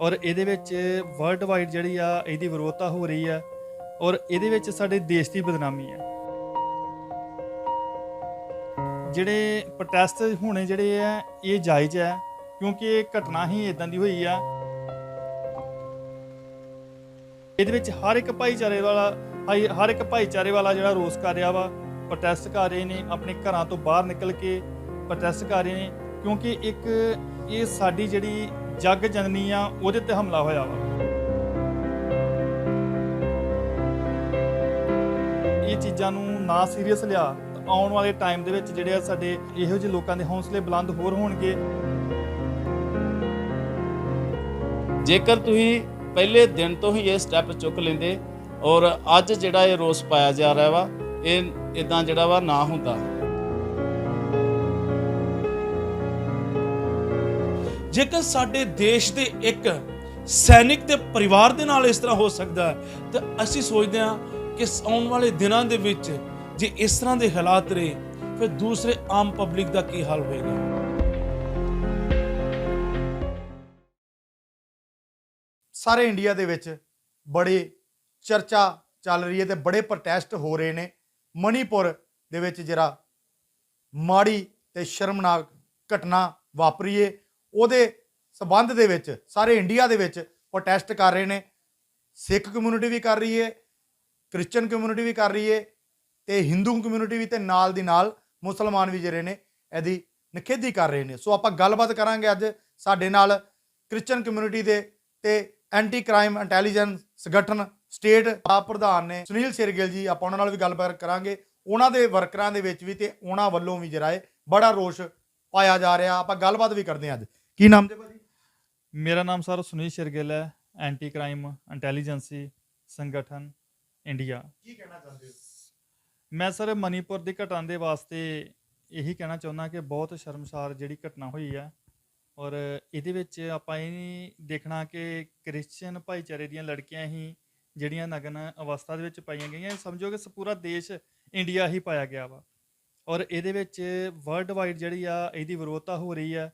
ਔਰ ਇਹਦੇ ਵਿੱਚ ਵਰਲਡ ਵਾਈਡ ਜਿਹੜੀ ਆ, ਇਹਦੀ ਵਿਰੋਧਤਾ ਹੋ ਰਹੀ ਆ, ਔਰ ਇਹਦੇ ਵਿੱਚ ਸਾਡੇ ਦੇਸ਼ ਦੀ ਬਦਨਾਮੀ ਆ। ਜਿਹੜੇ ਪ੍ਰੋਟੈਸਟ ਹੋਣੇ ਜਿਹੜੇ ਆ, ਇਹ ਜਾਇਜ਼ ਆ, ਕਿਉਂਕਿ ਇਹ ਘਟਨਾ ਹੀ ਇਦਾਂ ਦੀ ਹੋਈ ਆ। ਇਹਦੇ ਵਿੱਚ ਹਰ ਇੱਕ ਭਾਈਚਾਰੇ ਵਾਲਾ ਹਾਈ- ਹਰ ਇੱਕ ਭਾਈਚਾਰੇ ਵਾਲਾ ਜਿਹੜਾ ਰੋਸ ਕਰ ਰਿਹਾ ਵਾ ਪ੍ਰੋਟੈਸਟ ਕਰ ਰਹੇ ਨੇ, ਆਪਣੇ ਘਰਾਂ ਤੋਂ ਬਾਹਰ ਨਿਕਲ ਕੇ ਪ੍ਰੋਟੈਸਟ ਕਰ ਰਹੇ ਨੇ, ਕਿਉਂਕਿ ਇੱਕ ਇਹ ਸਾਡੀ ਜਿਹੜੀ ਜੱਗ ਜਨਨੀ ਆ, ਉਹਦੇ ਤੇ ਹਮਲਾ ਹੋਇਆ ਵਾ। ਇਹ ਚੀਜ਼ਾਂ ਨੂੰ ਨਾ ਸੀਰੀਅਸ ਲਿਆ, ਤਾਂ ਆਉਣ ਵਾਲੇ ਟਾਈਮ ਦੇ ਵਿੱਚ ਜਿਹੜੇ ਆ ਸਾਡੇ ਇਹੋ ਜਿਹੇ ਲੋਕਾਂ ਦੇ ਹੌਸਲੇ ਬੁਲੰਦ ਹੋਰ ਹੋਣਗੇ। ਜੇਕਰ ਤੁਸੀਂ ਪਹਿਲੇ ਦਿਨ ਤੋਂ ਹੀ ਇਹ ਸਟੈਪ ਚੁੱਕ ਲੈਂਦੇ ਔਰ ਅੱਜ ਜਿਹੜਾ ਇਹ ਰੋਸ ਪਾਇਆ ਜਾ ਰਿਹਾ ਵਾ, ਇਹ ਇਦਾਂ ਜਿਹੜਾ ਵਾ ਨਾ ਹੁੰਦਾ। ਜੇਕਰ ਸਾਡੇ ਦੇਸ਼ ਦੇ ਇੱਕ ਸੈਨਿਕ ਤੇ ਪਰਿਵਾਰ ਦੇ ਨਾਲ ਇਸ ਤਰ੍ਹਾਂ ਹੋ ਸਕਦਾ ਹੈ, ਤਾਂ ਅਸੀਂ ਸੋਚਦੇ ਹਾਂ ਕਿ ਆਉਣ ਵਾਲੇ ਦਿਨਾਂ ਦੇ ਵਿੱਚ ਜੇ ਇਸ ਤਰ੍ਹਾਂ ਦੇ ਹਾਲਾਤ ਰਹੇ, ਫਿਰ ਦੂਸਰੇ ਆਮ ਪਬਲਿਕ ਦਾ ਕੀ ਹਾਲ ਹੋਏਗਾ? ਸਾਰੇ ਇੰਡੀਆ ਦੇ ਵਿੱਚ ਬੜੇ ਚਰਚਾ ਚੱਲ ਰਹੀ ਹੈ ਤੇ ਬੜੇ ਪ੍ਰੋਟੈਸਟ ਹੋ ਰਹੇ ਨੇ। ਮਣੀਪੁਰ ਦੇ ਵਿੱਚ ਜਿਹੜਾ ਮਾੜੀ ਤੇ ਸ਼ਰਮਨਾਕ ਘਟਨਾ ਵਾਪਰੀ ਏ। ਉਹਦੇ ਸਬੰਧ ਦੇ ਵਿੱਚ, ਸਾਰੇ ਇੰਡੀਆ ਦੇ ਵਿੱਚ ਪ੍ਰੋਟੈਸਟ ਕਰ ਰਹੇ ਨੇ। ਸਿੱਖ ਕਮਿਊਨਿਟੀ ਵੀ ਕਰ ਰਹੀ ਹੈ ਕ੍ਰਿਸਚੀਅਨ ਕਮਿਊਨਿਟੀ ਵੀ ਕਰ ਰਹੀ ਹੈ ਤੇ ਹਿੰਦੂ ਕਮਿਊਨਿਟੀ ਵੀ ਤੇ ਨਾਲ ਦੀ ਨਾਲ ਮੁਸਲਮਾਨ ਵੀ ਜਿਹੜੇ ਨੇ, ਇਹਦੀ ਨਿਖੇਧੀ ਕਰ ਰਹੇ ਨੇ। ਸੋ ਆਪਾਂ ਗੱਲਬਾਤ ਕਰਾਂਗੇ ਅੱਜ ਸਾਡੇ ਨਾਲ ਕ੍ਰਿਸਚੀਅਨ ਕਮਿਊਨਿਟੀ ਦੇ ਤੇ ਐਂਟੀ ਕ੍ਰਾਈਮ ਇੰਟੈਲੀਜੈਂਸ ਸੰਗਠਨ ਸਟੇਟ ਆ ਪ੍ਰਧਾਨ ਨੇ ਸੁਨੀਲ ਸਿਰਗਿਲ ਜੀ, ਆਪਾਂ ਉਹਨਾਂ ਨਾਲ ਵੀ ਗੱਲਬਾਤ ਕਰਾਂਗੇ। ਉਹਨਾਂ ਦੇ ਵਰਕਰਾਂ ਦੇ ਵਿੱਚ ਵੀ ਤੇ ਉਹਨਾਂ ਵੱਲੋਂ ਵੀ ਜਿਹੜਾ ਹੈ ਬੜਾ ਰੋਸ਼ ਪਾਇਆ ਜਾ ਰਿਹਾ। ਆਪਾਂ ਗੱਲਬਾਤ ਵੀ ਕਰਦੇ ਹਾਂ ਅੱਜ। ਕੀ ਨਾਮ ਦੇ ਭਾਜੀ? ਮੇਰਾ ਨਾਮ ਸਰ ਸੁਨੀਲ ਸ਼ਿਰਗਿਲ ਹੈ ਐਂਟੀ ਕ੍ਰਾਈਮ ਇੰਟੈਲੀਜੈਂਸੀ ਸੰਗਠਨ ਇੰਡੀਆ ਕੀ ਕਹਿਣਾ ਚਾਹੁੰਦੇ ਹੋ? ਮੈਂ ਸਰ ਮਨੀਪੁਰ ਦੀ ਘਟਨਾ ਦੇ ਵਾਸਤੇ ਇਹੀ ਕਹਿਣਾ ਚਾਹੁੰਦਾ ਕਿ ਬਹੁਤ ਸ਼ਰਮਸਾਰ ਜਿਹੜੀ ਘਟਨਾ ਹੋਈ ਹੈ। ਔਰ ਇਹਦੇ ਵਿੱਚ ਆਪਾਂ ਇਹ ਨਹੀਂ ਦੇਖਣਾ ਕਿ ਕ੍ਰਿਸਚੀਅਨ ਭਾਈਚਾਰੇ ਦੀਆਂ ਲੜਕੀਆਂ ਹੀ ਜਿਹੜੀਆਂ ਨਗਨ ਅਵਸਥਾ ਦੇ ਵਿੱਚ ਪਾਈਆਂ ਗਈਆਂ। ਸਮਝੋ ਕਿ ਪੂਰਾ ਦੇਸ਼ ਇੰਡੀਆ ਹੀ ਪਾਇਆ ਗਿਆ ਵਾ। ਔਰ ਇਹਦੇ ਵਿੱਚ ਵਰਲਡ ਵਾਈਡ ਜਿਹੜੀ ਆ ਇਹਦੀ ਵਿਰੋਧਤਾ ਹੋ ਰਹੀ ਆ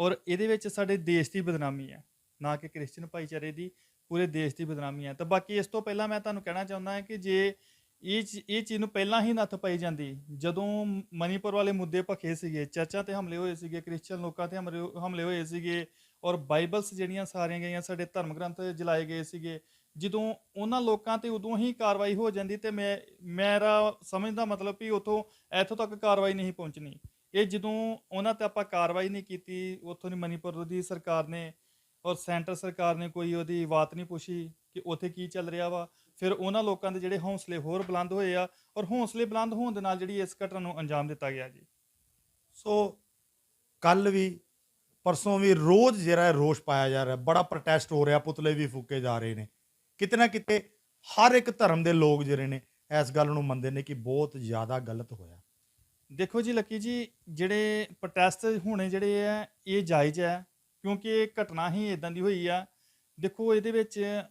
ਔਰ ਇਹਦੇ ਵਿੱਚ ਸਾਡੇ ਦੇਸ਼ ਦੀ ਬਦਨਾਮੀ ਹੈ, ਨਾ ਕਿ ਕ੍ਰਿਸਚੀਅਨ ਭਾਈਚਾਰੇ ਦੀ, ਪੂਰੇ ਦੇਸ਼ ਦੀ ਬਦਨਾਮੀ ਹੈ। ਤਾਂ ਬਾਕੀ ਇਸ ਤੋਂ ਪਹਿਲਾਂ ਮੈਂ ਤੁਹਾਨੂੰ ਕਹਿਣਾ ਚਾਹੁੰਦਾ ਹਾਂ ਕਿ ਜੇ ਇਹ ਚੀ- ਇਹ ਚੀਜ਼ ਨੂੰ ਪਹਿਲਾਂ ਹੀ ਨੱਥ ਪਾਈ ਜਾਂਦੀ, ਜਦੋਂ ਮ- ਮਨੀਪੁਰ ਵਾਲੇ ਮੁੱਦੇ ਭਖੇ ਸੀਗੇ, ਚਰਚਾਂ ਤੇ ਹਮਲੇ ਹੋਏ ਸੀਗੇ ਕ੍ਰਿਸਚੀਅਨ ਲੋਕਾਂ ਤੇ ਹਮਲੇ ਹਮਲੇ ਹੋਏ ਸੀਗੇ, ਔਰ ਬਾਈਬਲਸ ਜਿਹੜੀਆਂ ਸਾਰੀਆਂ ਗਈਆਂ ਸਾਡੇ ਧਰਮ ਗ੍ਰੰਥ ਜਲਾਏ ਗਏ ਸੀਗੇ, ਜਦੋਂ ਉਹਨਾਂ ਲੋਕਾਂ ਤੇ ਉਦੋਂ ਹੀ ਕਾਰਵਾਈ ਹੋ ਜਾਂਦੀ ਤੇ ਮੈਂ, ਮੇਰਾ ਸਮਝਦਾ ਮਤਲਬ ਵੀ ਉਥੋਂ ਇੱਥੋਂ ਤੱਕ ਕਾਰਵਾਈ ਨਹੀਂ ਪਹੁੰਚਣੀ। ਇਹ ਜਦੋਂ ਉਹਨਾਂ ਤੇ ਆਪਾਂ ਕਾਰਵਾਈ ਨਹੀਂ ਕੀਤੀ, ਉੱਥੋਂ ਦੀ ਮਨੀਪੁਰ ਦੀ ਸਰਕਾਰ ਨੇ ਔਰ ਸੈਂਟਰ ਸਰਕਾਰ ਨੇ ਕੋਈ ਉਹਦੀ ਬਾਤ ਨਹੀਂ ਪੁੱਛੀ ਕਿ ਉੱਥੇ ਕੀ ਚੱਲ ਰਿਹਾ ਵਾ, ਫਿਰ ਉਹਨਾਂ ਲੋਕਾਂ ਦੇ ਜਿਹੜੇ ਹੌਸਲੇ ਹੋਰ ਬੁਲੰਦ ਹੋਏ ਆ ਔਰ ਹੌਸਲੇ ਬੁਲੰਦ ਹੋਣ ਦੇ ਨਾਲ ਜਿਹੜੀ ਇਸ ਘਟਨਾ ਨੂੰ ਅੰਜਾਮ ਦਿੱਤਾ ਗਿਆ ਜੀ। ਸੋ ਕੱਲ ਵੀ, ਪਰਸੋਂ ਵੀ ਰੋਜ਼ ਜਿਹੜਾ ਰੋਸ਼ ਪਾਇਆ ਜਾ ਰਿਹਾ, ਬੜਾ ਪ੍ਰੋਟੈਸਟ ਹੋ ਰਿਹਾ, ਪੁਤਲੇ ਵੀ ਫੂਕੇ ਜਾ ਰਹੇ ਨੇ। ਕਿਤੇ ਨਾ ਕਿਤੇ ਹਰ ਇੱਕ ਧਰਮ ਦੇ ਲੋਕ ਜਿਹੜੇ ਨੇ ਇਸ ਗੱਲ ਨੂੰ ਮੰਨਦੇ ਨੇ ਕਿ ਬਹੁਤ ਜ਼ਿਆਦਾ ਗਲਤ ਹੋਇਆ। ਦੇਖੋ ਜੀ ਲੱਕੀ ਜੀ, ਜਿਹੜੇ ਪ੍ਰੋਟੈਸਟ ਹੋਣੇ ਜਿਹੜੇ ਆ, ਇਹ ਜਾਇਜ਼ ਹੈ ਕਿਉਂਕਿ ਇਹ ਘਟਨਾ ਹੀ ਇਦਾਂ ਦੀ ਹੋਈ ਆ। ਦੇਖੋ ਇਹਦੇ ਵਿੱਚ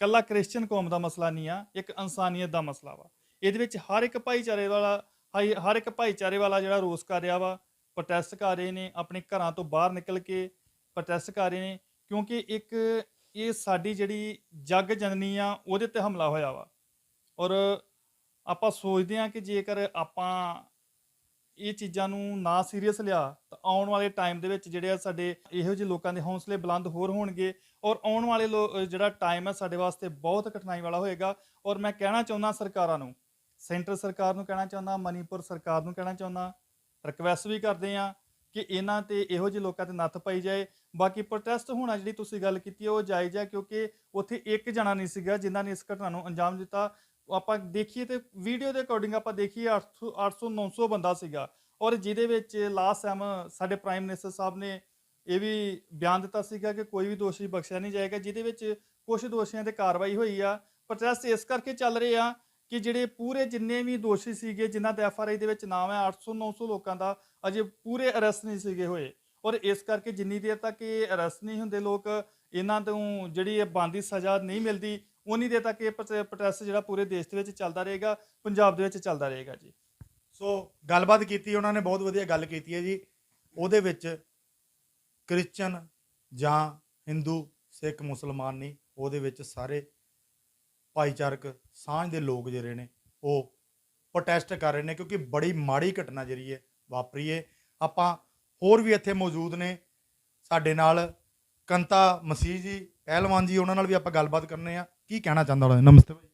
ਕੱਲਾ ਕ੍ਰਿਸਚੀਅਨ ਕੌਮ ਦਾ ਮਸਲਾ ਨਹੀਂ ਆ, ਇੱਕ ਇਨਸਾਨੀਅਤ ਦਾ ਮਸਲਾ ਵਾ। ਇਹਦੇ ਵਿੱਚ ਹਰ ਇੱਕ ਭਾਈਚਾਰੇ ਵਾਲਾ, ਹਾਈ- ਹਰ ਇੱਕ ਭਾਈਚਾਰੇ ਵਾਲਾ ਜਿਹੜਾ ਰੋਸ ਕਰ ਰਿਹਾ ਵਾ ਪ੍ਰੋਟੈਸਟ ਕਰ ਰਹੇ ਨੇ, ਆਪਣੇ ਘਰਾਂ ਤੋਂ ਬਾਹਰ ਨਿਕਲ ਕੇ ਪ੍ਰੋਟੈਸਟ ਕਰ ਰਹੇ ਨੇ, ਕਿਉਂਕਿ ਇੱਕ ਇਹ ਸਾਡੀ ਜਿਹੜੀ ਜੱਗ ਜਨਨੀ ਆ, ਉਹਦੇ ਤੇ ਹਮਲਾ ਹੋਇਆ ਵਾ। ਔਰ ਆਪਾਂ ਸੋਚਦੇ ਹਾਂ ਕਿ ਜੇਕਰ ਆਪਾਂ ਇਹ ਚੀਜ਼ਾਂ ਨੂੰ ਨਾ ਸੀਰੀਅਸ ਲਿਆ, ਤਾਂ ਆਉਣ ਵਾਲੇ ਟਾਈਮ ਦੇ ਵਿੱਚ ਜਿਹੜੇ ਆ ਸਾਡੇ ਇਹੋ ਜਿਹੇ ਲੋਕਾਂ ਦੇ ਹੌਸਲੇ ਬੁਲੰਦ ਹੋਰ ਹੋਣਗੇ ਔਰ ਆਉਣ ਵਾਲੇ ਲੋ- ਜਿਹੜਾ ਟਾਈਮ ਹੈ ਸਾਡੇ ਵਾਸਤੇ ਬਹੁਤ ਕਠਿਨਾਈ ਵਾਲਾ ਹੋਏਗਾ। ਔਰ ਮੈਂ ਕਹਿਣਾ ਚਾਹੁੰਦਾ ਸਰਕਾਰਾਂ ਨੂੰ, ਸੈਂਟਰ ਸਰਕਾਰ ਨੂੰ ਕਹਿਣਾ ਚਾਹੁੰਦਾ, ਮਨੀਪੁਰ ਸਰਕਾਰ ਨੂੰ ਕਹਿਣਾ ਚਾਹੁੰਦਾ ਰਿਕਵੈਸਟ ਵੀ ਕਰਦੇ ਆ ਕਿ ਇਹਨਾਂ ਤੇ ਇਹੋ ਜਿਹੇ ਲੋਕਾਂ ਤੇ ਨੱਥ ਪਾਈ ਜਾਏ। ਬਾਕੀ ਪ੍ਰੋਟੈਸਟ ਹੋਣਾ ਜਿਹੜੀ ਤੁਸੀਂ ਗੱਲ ਕੀਤੀ ਹੈ ਉਹ ਜਾਇਜ਼ ਹੈ ਕਿਉਂਕਿ ਉੱਥੇ ਇੱਕ ਜਣਾ ਨਹੀਂ ਸੀਗਾ ਜਿਨ੍ਹਾਂ ਨੇ ਇਸ ਘਟਨਾ ਨੂੰ ਅੰਜਾਮ ਦਿੱਤਾ। ਆਪਾਂ ਦੇਖੀਏ ਤੇ ਵੀਡੀਓ ਦੇ ਅਕੋਰਡਿੰਗ ਆਪਾਂ ਦੇਖੀਏ 800 800 900 ਬੰਦਾ ਸੀਗਾ। ਔਰ ਜਿਹਦੇ ਵਿੱਚ ਲਾਸਟ ਟਾਈਮ ਸਾਡੇ ਪ੍ਰਾਈਮ ਮਿਨਿਸਟਰ ਸਾਹਿਬ ਨੇ ਇਹ ਵੀ ਬਿਆਨ ਦਿੱਤਾ ਸੀਗਾ ਕਿ ਕੋਈ ਵੀ ਦੋਸ਼ੀ ਬਖਸ਼ਿਆ ਨਹੀਂ ਜਾਏਗਾ, ਜਿਹਦੇ ਵਿੱਚ ਕੁਝ ਦੋਸ਼ੀਆਂ ਤੇ ਕਾਰਵਾਈ ਹੋਈ ਆ। ਪ੍ਰੋਟੈਸਟ ਇਸ ਕਰਕੇ ਚੱਲ ਰਹੇ ਆ ਕਿ ਜਿਹੜੇ ਪੂਰੇ ਜਿੰਨੇ ਵੀ ਦੋਸ਼ੀ ਸੀਗੇ, ਜਿਨ੍ਹਾਂ ਦੇ ਐਫ ਆਰ ਆਈ ਦੇ ਵਿੱਚ ਨਾਮ ਹੈ 800 900 ਲੋਕਾਂ ਦਾ ਅਜੇ ਪੂਰੇ ਅਰੈਸਟ ਨਹੀਂ ਸੀਗੇ ਹੋਏ। ਔਰ ਇਸ ਕਰਕੇ ਜਿੰਨੀ ਦੇਰ ਤੱਕ ਇਹ ਅਰੈਸਟ ਨਹੀਂ ਹੁੰਦੇ ਲੋਕ, ਇਹਨਾਂ ਤੋਂ ਜਿਹੜੀ ਇਹ ਬੰਦੀ ਸਜ਼ਾ ਨਹੀਂ ਮਿਲਦੀ ਉਨੀ ਦੇਰ ਤੱਕ ਇਹ ਪ੍ਰੋਟੈਸਟ ਜਿਹੜਾ ਪੂਰੇ ਦੇਸ਼ ਦੇ ਵਿੱਚ ਚੱਲਦਾ ਰਹੇਗਾ, ਪੰਜਾਬ ਦੇ ਵਿੱਚ ਚੱਲਦਾ ਰਹੇਗਾ ਜੀ। ਸੋ ਗੱਲਬਾਤ ਕੀਤੀ, ਉਹਨਾਂ ਨੇ ਬਹੁਤ ਵਧੀਆ ਗੱਲ ਕੀਤੀ ਹੈ ਜੀ। ਉਹਦੇ ਵਿੱਚ ਕ੍ਰਿਸਚਨ ਜਾਂ ਹਿੰਦੂ, ਸਿੱਖ, ਮੁਸਲਮਾਨ ਨਹੀਂ, ਉਹਦੇ ਵਿੱਚ ਸਾਰੇ ਭਾਈਚਾਰਕ, ਸਾਂਝ ਦੇ ਲੋਕ ਜਿਹੜੇ ਨੇ, ਉਹ ਪ੍ਰੋਟੈਸਟ ਕਰ ਰਹੇ ਨੇ, ਕਿਉਂਕਿ ਬੜੀ ਮਾੜੀ ਘਟਨਾ ਜਿਹੜੀ ਹੈ, ਵਾਪਰੀ ਹੈ। ਆਪਾਂ ਹੋਰ ਵੀ ਇੱਥੇ ਮੌਜੂਦ ਨੇ। ਸਾਡੇ ਨਾਲ ਕੰਤਾ ਮਸੀਹ ਜੀ, ਪਹਿਲਵਾਨ ਜੀ, ਉਹਨਾਂ ਨਾਲ ਵੀ ਆਪਾਂ ਗੱਲਬਾਤ ਕਰਨੇ ਆ। ਕੀ ਕਹਿਣਾ ਚਾਹੁੰਦਾ ਉਹਨਾਂ ਨਮਸਤੇ ਭਾਈ।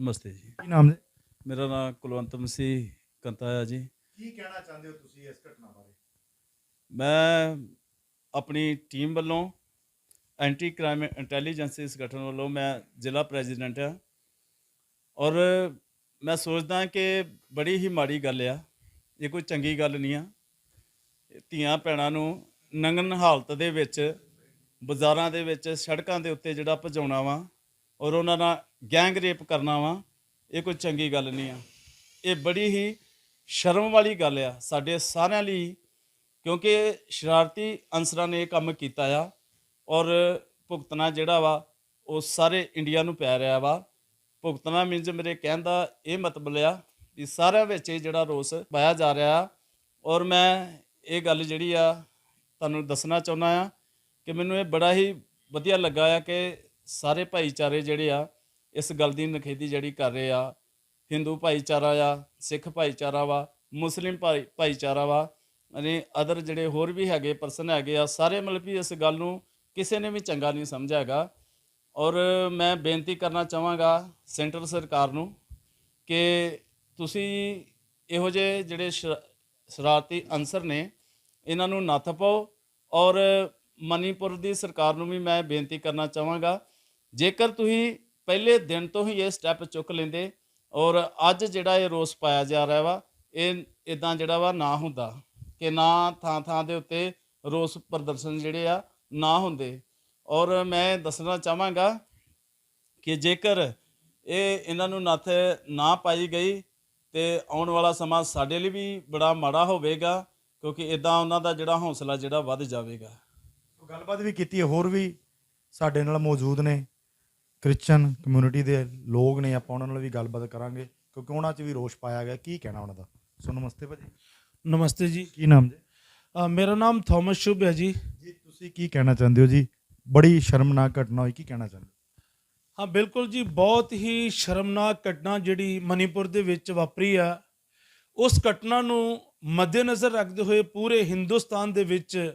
ਨਮਸਤੇ ਜੀ। ਕੀ ਨਾਮ ਜੀ? ਮੇਰਾ ਨਾਮ ਕੁਲਵੰਤ ਮਸੀਹ ਕੰਤਾ ਹੈ ਜੀ। ਕੀ ਕਹਿਣਾ ਚਾਹੁੰਦੇ ਹੋ ਤੁਸੀਂ ਇਸ ਘਟਨਾ ਬਾਰੇ? ਮੈਂ ਆਪਣੀ ਟੀਮ ਵੱਲੋਂ ਐਂਟੀ ਕ੍ਰਾਈਮ ਇੰਟੈਲੀਜੈਂਸ ਇਸ ਗਠਨ ਵੱਲੋਂ ਮੈਂ ਜ਼ਿਲ੍ਹਾ ਪ੍ਰੈਜ਼ੀਡੈਂਟ ਆ ਔਰ ਮੈਂ ਸੋਚਦਾ ਕਿ ਬੜੀ ਹੀ ਮਾੜੀ ਗੱਲ ਆ। ਇਹ ਕੋਈ ਚੰਗੀ ਗੱਲ ਨਹੀਂ ਆ। ਧੀਆਂ ਭੈਣਾਂ ਨੂੰ ਨੰਗਨ ਹਾਲਤ ਦੇ ਵਿੱਚ ਬਾਜ਼ਾਰਾਂ ਦੇ ਵਿੱਚ ਸੜਕਾਂ ਦੇ ਉੱਤੇ ਜਿਹੜਾ ਭਜਾਉਣਾ ਵਾ ਔਰ ਉਹਨਾਂ ਨਾਲ ਗੈਂਗ ਰੇਪ ਕਰਨਾ ਵਾ, ਇਹ ਕੋਈ ਚੰਗੀ ਗੱਲ ਨਹੀਂ ਆ। ਇਹ ਬੜੀ ਹੀ ਸ਼ਰਮ ਵਾਲੀ ਗੱਲ ਆ ਸਾਡੇ ਸਾਰਿਆਂ ਲਈ, ਕਿਉਂਕਿ ਸ਼ਰਾਰਤੀ ਅਨਸਰਾਂ ਨੇ ਇਹ ਕੰਮ ਕੀਤਾ ਆ ਔਰ ਭੁਗਤਣਾ ਜਿਹੜਾ ਵਾ, ਉਹ ਸਾਰੇ ਇੰਡੀਆ ਨੂੰ ਪੈ ਰਿਹਾ ਵਾ। ਭੁਗਤਣਾ ਮੀਨਸ ਮੇਰੇ ਕਹਿਣ ਦਾ ਇਹ ਮਤਲਬ ਆ ਵੀ ਸਾਰਿਆਂ ਵਿੱਚ ਇਹ ਜਿਹੜਾ ਰੋਸ ਪਾਇਆ ਜਾ ਰਿਹਾ ਆ। ਔਰ ਮੈਂ ਇਹ ਗੱਲ ਜਿਹੜੀ ਆ, ਤੁਹਾਨੂੰ ਦੱਸਣਾ ਚਾਹੁੰਦਾ ਆ ਕਿ ਮੈਨੂੰ ਇਹ ਬੜਾ ਹੀ ਵਧੀਆ ਲੱਗਾ ਆ ਕਿ ਸਾਰੇ ਭਾਈਚਾਰੇ ਜਿਹੜੇ ਆ, ਇਸ ਗੱਲ ਦੀ ਨਖੇਦੀ ਜਿਹੜੀ ਕਰ ਰਹੇ ਆ ਹਿੰਦੂ ਭਾਈਚਾਰਾ ਆ ਸਿੱਖ ਭਾਈਚਾਰਾ ਵਾ ਮੁਸਲਿਮ ਭਾਈ, ਭਾਈਚਾਰਾ ਵਾ ਅਤੇ ਅਦਰ ਜਿਹੜੇ ਹੋਰ ਵੀ ਹੈਗੇ ਪਰਸਨ ਹੈਗੇ ਆ, ਸਾਰੇ ਮਤਲਬ ਵੀ ਇਸ ਗੱਲ ਨੂੰ ਕਿਸੇ ਨੇ ਵੀ ਚੰਗਾ ਨਹੀਂ ਸਮਝਿਆ ਹੈਗਾ। ਔਰ ਮੈਂ ਬੇਨਤੀ ਕਰਨਾ ਚਾਹਾਂਗਾ ਸੈਂਟਰ ਸਰਕਾਰ ਨੂੰ ਕਿ ਤੁਸੀਂ ਇਹੋ ਜਿਹੇ ਜਿਹੜੇ ਸ਼- ਸ਼ਰਾਰਤੀ ਅਨਸਰ ਨੇ, ਇਹਨਾਂ ਨੂੰ ਨੱਥ ਪਾਓ। ਔਰ ਮਨੀਪੁਰ ਦੀ ਸਰਕਾਰ ਨੂੰ ਵੀ ਮੈਂ ਬੇਨਤੀ ਕਰਨਾ ਚਾਹਾਂਗਾ ਜੇਕਰ ਤੁਸੀਂ ਪਹਿਲੇ ਦਿਨ ਤੋਂ ਹੀ ਇਹ ਸਟੈਪ ਚੁੱਕ ਲੈਂਦੇ ਔਰ ਅੱਜ ਜਿਹੜਾ ਇਹ ਰੋਸ ਪਾਇਆ ਜਾ ਰਿਹਾ ਵਾ, ਇਹ ਇਦਾਂ ਜਿਹੜਾ ਵਾ ਨਾ ਹੁੰਦਾ ਕਿ ਨਾ ਥਾਂ ਥਾਂ ਦੇ ਉੱਤੇ ਰੋਸ ਪ੍ਰਦਰਸ਼ਨ ਜਿਹੜੇ ਆ ਨਾ ਹੁੰਦੇ। ਔਰ ਮੈਂ ਦੱਸਣਾ ਚਾਹਾਂਗਾ ਕਿ ਜੇਕਰ ਇਹ ਇਹਨਾਂ ਨੂੰ ਨੱਥ ਨਾ ਪਾਈ ਗਈ ਤੇ ਆਉਣ ਵਾਲਾ ਸਮਾਂ ਸਾਡੇ ਲਈ ਵੀ ਬੜਾ ਮਾੜਾ ਹੋਵੇਗਾ, ਕਿਉਂਕਿ ਇਦਾਂ ਉਹਨਾਂ ਦਾ ਜਿਹੜਾ ਹੌਸਲਾ ਜਿਹੜਾ ਵੱਧ ਜਾਵੇਗਾ। ਗੱਲਬਾਤ ਵੀ ਕੀਤੀ ਹੋਰ ਵੀ ਸਾਡੇ ਨਾਲ ਮੌਜੂਦ ਨੇ। ਕ੍ਰਿਸਚੀਅਨ ਕਮਿਊਨਿਟੀ ਦੇ ਲੋਕ ਨੇ ਆਪਾਂ ਉਹਨਾਂ ਨਾਲ ਵੀ ਗੱਲਬਾਤ ਕਰਾਂਗੇ ਕਿਉਂਕਿ ਉਹਨਾਂ 'ਚ ਵੀ ਰੋਸ਼ ਪਾਇਆ ਗਿਆ। ਕੀ ਕਹਿਣਾ ਉਹਨਾਂ ਦਾ? ਸੋ ਨਮਸਤੇ ਭਾਜੀ। ਨਮਸਤੇ ਜੀ। ਕੀ ਨਾਮ ਜੀ? ਮੇਰਾ ਨਾਮ ਥੋਮਸ ਸ਼ੁਭ ਹੈ ਜੀ। ਜੀ ਤੁਸੀਂ ਕੀ ਕਹਿਣਾ ਚਾਹੁੰਦੇ ਹੋ ਜੀ? ਬੜੀ ਸ਼ਰਮਨਾਕ ਘਟਨਾ ਹੋਈ ਕੀ ਕਹਿਣਾ ਚਾਹੁੰਦੇ ਹੋ? ਹਾਂ ਬਿਲਕੁਲ ਜੀ ਬਹੁਤ ਹੀ ਸ਼ਰਮਨਾਕ ਘਟਨਾ ਜਿਹੜੀ ਮਨੀਪੁਰ ਦੇ ਵਿੱਚ ਵਾਪਰੀ ਆ। ਉਸ ਘਟਨਾ ਨੂੰ ਮੱਦੇਨਜ਼ਰ ਰੱਖਦੇ ਹੋਏ ਪੂਰੇ ਹਿੰਦੁਸਤਾਨ ਦੇ ਵਿੱਚ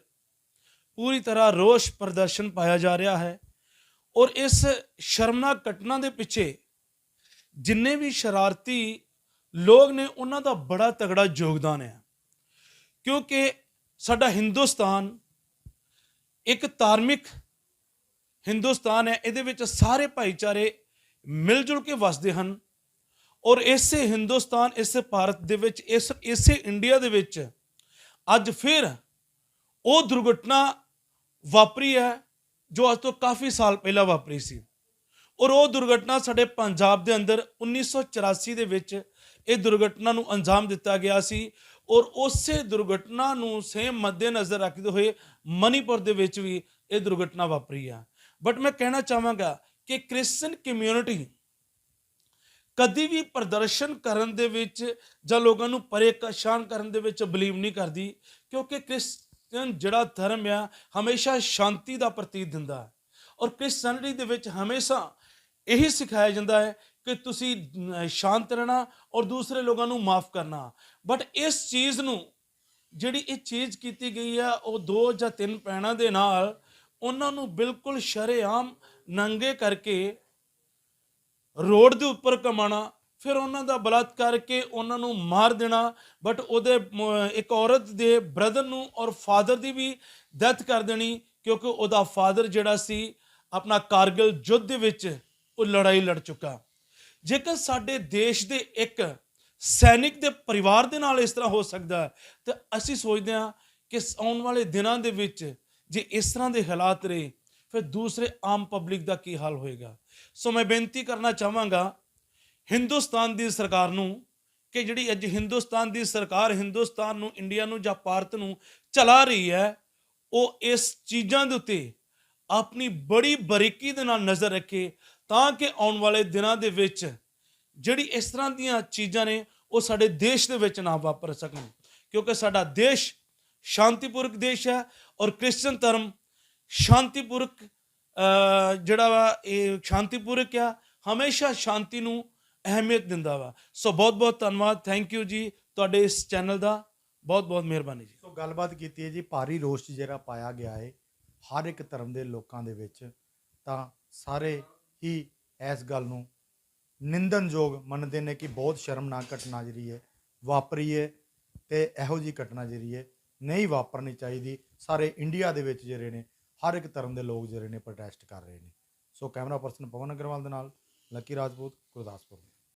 ਪੂਰੀ ਤਰ੍ਹਾਂ ਰੋਸ਼ ਪ੍ਰਦਰਸ਼ਨ ਪਾਇਆ ਜਾ ਰਿਹਾ ਹੈ। ਔਰ ਇਸ ਸ਼ਰਮਨਾਕ ਘਟਨਾ ਦੇ ਪਿੱਛੇ ਜਿੰਨੇ ਵੀ ਸ਼ਰਾਰਤੀ ਲੋਕ ਨੇ, ਉਹਨਾਂ ਦਾ ਬੜਾ ਤਗੜਾ ਯੋਗਦਾਨ ਹੈ। ਕਿਉਂਕਿ ਸਾਡਾ ਹਿੰਦੁਸਤਾਨ ਇੱਕ ਧਾਰਮਿਕ ਹਿੰਦੁਸਤਾਨ ਹੈ, ਇਹਦੇ ਵਿੱਚ ਸਾਰੇ ਭਾਈਚਾਰੇ ਮਿਲ ਜੁਲ ਕੇ ਵਸਦੇ ਹਨ ਔਰ ਇਸੇ ਹਿੰਦੁਸਤਾਨ, ਇਸੇ ਭਾਰਤ ਦੇ ਵਿੱਚ, ਇਸ, ਇਸੇ ਇੰਡੀਆ ਦੇ ਵਿੱਚ ਅੱਜ ਫਿਰ ਉਹ ਦੁਰਘਟਨਾ ਵਾਪਰੀ ਹੈ ਜੋ ਅੱਜ ਤੋਂ ਕਾਫੀ ਸਾਲ ਪਹਿਲਾਂ ਵਾਪਰੀ ਸੀ। ਔਰ ਉਹ ਦੁਰਘਟਨਾ ਸਾਡੇ ਪੰਜਾਬ ਦੇ ਅੰਦਰ 1984 ਦੇ ਵਿੱਚ ਇਹ ਦੁਰਘਟਨਾ ਨੂੰ ਅੰਜਾਮ ਦਿੱਤਾ ਗਿਆ ਸੀ। ਔਰ ਉਸੇ ਦੁਰਘਟਨਾ ਨੂੰ ਸੇਮ ਮੱਦੇਨਜ਼ਰ ਰੱਖਦੇ ਹੋਏ ਮਨੀਪੁਰ ਦੇ ਵਿੱਚ ਵੀ ਇਹ ਦੁਰਘਟਨਾ ਵਾਪਰੀ ਆ। ਬਟ ਮੈਂ ਕਹਿਣਾ ਚਾਹਾਂਗਾ ਕਿ ਕ੍ਰਿਸਚਨ ਕਮਿਊਨਿਟੀ ਕਦੀ ਵੀ ਪ੍ਰਦਰਸ਼ਨ ਕਰਨ ਦੇ ਵਿੱਚ ਜਾਂ ਲੋਕਾਂ ਨੂੰ ਪਰੇਸ਼ਾਨ ਕਰਨ ਦੇ ਵਿੱਚ ਬਲੀਵ ਨਹੀਂ ਕਰਦੀ, ਕਿਉਂਕਿ ਕ੍ਰਿਸ ਜਿਹੜਾ ਧਰਮ ਆ, ਹਮੇਸ਼ਾ ਸ਼ਾਂਤੀ ਦਾ ਪ੍ਰਤੀਕ ਦਿੰਦਾ ਹੈ। ਔਰ ਕ੍ਰਿਸਚੀਅਨਿਟੀ ਦੇ ਵਿੱਚ ਹਮੇਸ਼ਾ ਇਹੀ ਸਿਖਾਇਆ ਜਾਂਦਾ ਹੈ ਕਿ ਤੁਸੀਂ ਸ਼ਾਂਤ ਰਹਿਣਾ ਔਰ ਦੂਸਰੇ ਲੋਕਾਂ ਨੂੰ ਮਾਫ ਕਰਨਾ। ਬਟ ਇਸ ਚੀਜ਼ ਨੂੰ ਜਿਹੜੀ ਇਹ ਚੀਜ਼ ਕੀਤੀ ਗਈ ਆ, ਉਹ ਦੋ ਜਾਂ ਤਿੰਨ ਪੈਣਾ ਦੇ ਨਾਲ ਉਹਨਾਂ ਨੂੰ ਬਿਲਕੁਲ ਸ਼ਰੇਆਮ ਨੰਗੇ ਕਰਕੇ ਰੋਡ ਦੇ ਉੱਪਰ ਕਮਾਣਾ ਫਿਰ ਉਹਨਾਂ ਦਾ ਬਲਾਤ ਕਰਕੇ ਉਹਨਾਂ ਨੂੰ ਮਾਰ ਦੇਣਾ ਬਟ ਉਹਦੇ ਇੱਕ ਔਰਤ ਦੇ ਬ੍ਰਦਰ ਨੂੰ ਔਰ ਫਾਦਰ ਦੀ ਵੀ ਡੈਥ ਕਰ ਦੇਣੀ, ਕਿਉਂਕਿ ਉਹਦਾ ਫਾਦਰ ਜਿਹੜਾ ਸੀ, ਆਪਣਾ ਕਾਰਗਿਲ ਯੁੱਧ ਦੇ ਵਿੱਚ ਉਹ ਲੜਾਈ ਲੜ ਚੁੱਕਾ। ਜੇਕਰ ਸਾਡੇ ਦੇਸ਼ ਦੇ ਇੱਕ ਸੈਨਿਕ ਦੇ ਪਰਿਵਾਰ ਦੇ ਨਾਲ ਇਸ ਤਰ੍ਹਾਂ ਹੋ ਸਕਦਾ ਹੈ, ਤਾਂ ਅਸੀਂ ਸੋਚਦੇ ਹਾਂ ਕਿ ਆਉਣ ਵਾਲੇ ਦਿਨਾਂ ਦੇ ਵਿੱਚ ਜੇ ਇਸ ਤਰ੍ਹਾਂ ਦੇ ਹਾਲਾਤ ਰਹੇ, ਫਿਰ ਦੂਸਰੇ ਆਮ ਪਬਲਿਕ ਦਾ ਕੀ ਹਾਲ ਹੋਏਗਾ? ਸੋ ਮੈਂ ਬੇਨਤੀ ਕਰਨਾ ਚਾਹਾਂਗਾ ਹਿੰਦੁਸਤਾਨ ਦੀ ਸਰਕਾਰ ਨੂੰ ਕਿ ਜਿਹੜੀ ਅੱਜ ਹਿੰਦੁਸਤਾਨ ਦੀ ਸਰਕਾਰ ਹਿੰਦੁਸਤਾਨ ਨੂੰ, ਇੰਡੀਆ ਨੂੰ ਜਾਂ ਭਾਰਤ ਨੂੰ ਚਲਾ ਰਹੀ ਹੈ, ਉਹ ਇਸ ਚੀਜ਼ਾਂ ਦੇ ਉੱਤੇ ਆਪਣੀ ਬੜੀ ਬਰੀਕੀ ਦੇ ਨਾਲ ਨਜ਼ਰ ਰੱਖੇ ਤਾਂ ਕਿ ਆਉਣ ਵਾਲੇ ਦਿਨਾਂ ਦੇ ਵਿੱਚ ਜਿਹੜੀ ਇਸ ਤਰ੍ਹਾਂ ਦੀਆਂ ਚੀਜ਼ਾਂ ਨੇ, ਉਹ ਸਾਡੇ ਦੇਸ਼ ਦੇ ਵਿੱਚ ਨਾ ਵਾਪਰ ਸਕਣ। ਕਿਉਂਕਿ ਸਾਡਾ ਦੇਸ਼ ਸ਼ਾਂਤੀਪੂਰਕ ਦੇਸ਼ ਹੈ ਔਰ ਕ੍ਰਿਸਚਨ ਧਰਮ ਸ਼ਾਂਤੀਪੂਰਕ ਜਿਹੜਾ ਵਾ ਇਹ ਸ਼ਾਂਤੀਪੂਰਕ ਆ, ਹਮੇਸ਼ਾ ਸ਼ਾਂਤੀ ਨੂੰ ਅਹਿਮੀਅਤ ਦਿੰਦਾ ਵਾ। ਸੋ ਬਹੁਤ ਬਹੁਤ ਧੰਨਵਾਦ। ਥੈਂਕ ਯੂ ਜੀ ਤੁਹਾਡੇ ਇਸ ਚੈਨਲ ਦਾ। ਬਹੁਤ ਬਹੁਤ ਮਿਹਰਬਾਨੀ ਜੀ। ਸੋ ਗੱਲਬਾਤ ਕੀਤੀ ਹੈ ਜੀ। ਭਾਰੀ ਰੋਸ਼ ਜਿਹੜਾ ਪਾਇਆ ਗਿਆ ਹੈ ਹਰ ਇੱਕ ਧਰਮ ਦੇ ਲੋਕਾਂ ਦੇ ਵਿੱਚ, ਤਾਂ ਸਾਰੇ ਹੀ ਇਸ ਗੱਲ ਨੂੰ ਨਿੰਦਨਯੋਗ ਮੰਨਦੇ ਨੇ ਕਿ ਬਹੁਤ ਸ਼ਰਮਨਾਕ ਘਟਨਾ ਜਿਹੜੀ ਹੈ ਵਾਪਰੀ ਹੈ ਤੇ ਇਹੋ ਜੀ ਘਟਨਾ ਜਿਹੜੀ ਹੈ ਨਹੀਂ ਵਾਪਰਨੀ ਚਾਹੀਦੀ। ਸਾਰੇ ਇੰਡੀਆ ਦੇ ਵਿੱਚ ਜਿਹੜੇ ਨੇ, ਹਰ ਇੱਕ ਧਰਮ ਦੇ ਲੋਕ ਜਿਹੜੇ ਨੇ ਪ੍ਰੋਟੈਸਟ ਕਰ ਰਹੇ ਨੇ। So camera person Pawan Agarwal ਦੇ ਨਾਲ, ਲੱਕੀ ਰਾਜਪੂਤ, ਗੁਰਦਾਸਪੁਰ।